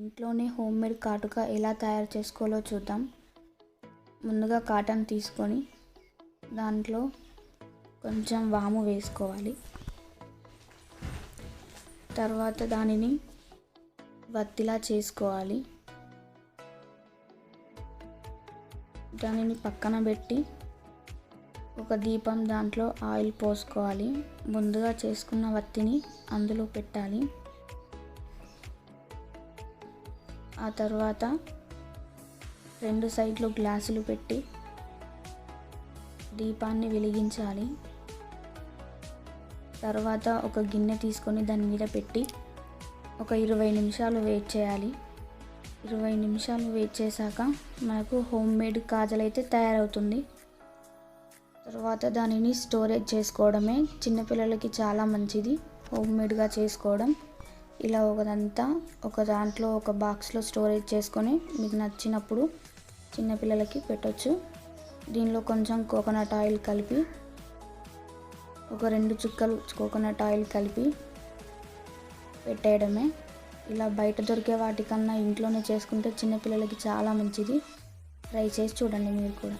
ఇంట్లోనే హోమ్మేడ్ కాటుక ఎలా తయారు చేసుకోవాలో చూద్దాం. ముందుగా కాటన్ తీసుకొని దాంట్లో కొంచెం వాము వేసుకోవాలి. తర్వాత దానిని వత్తిలా చేసుకోవాలి. దానిని పక్కన పెట్టి ఒక దీపం దాంట్లో ఆయిల్ పోసుకోవాలి. ముందుగా చేసుకున్న వత్తిని అందులో పెట్టాలి. ఆ తర్వాత రెండు సైడ్లు గ్లాసులు పెట్టి దీపాన్ని వెలిగించాలి. తర్వాత ఒక గిన్నె తీసుకొని దాని మీద పెట్టి ఒక ఇరవై నిమిషాలు వెయిట్ చేయాలి. ఇరవై నిమిషాలు వెయిట్ చేశాక మనకు హోమ్ మేడ్ కాజల్ అయితే తయారవుతుంది. తర్వాత దానిని స్టోరేజ్ చేసుకోవడమే. చిన్నపిల్లలకి చాలా మంచిది హోమ్ మేడ్గా చేసుకోవడం. ఇలా ఒకదంతా ఒక దాంట్లో ఒక బాక్స్లో స్టోరేజ్ చేసుకొని మీకు నచ్చినప్పుడు చిన్నపిల్లలకి పెట్టచ్చు. దీనిలో కొంచెం కోకోనట్ ఆయిల్ కలిపి ఒక రెండు చుక్కలు కోకోనట్ ఆయిల్ కలిపి పెట్టేయడమే. ఇలా బయట దొరికే వాటికన్నా ఇంట్లోనే చేసుకుంటే చిన్నపిల్లలకి చాలా మంచిది. ట్రై చేసి చూడండి మీరు కూడా.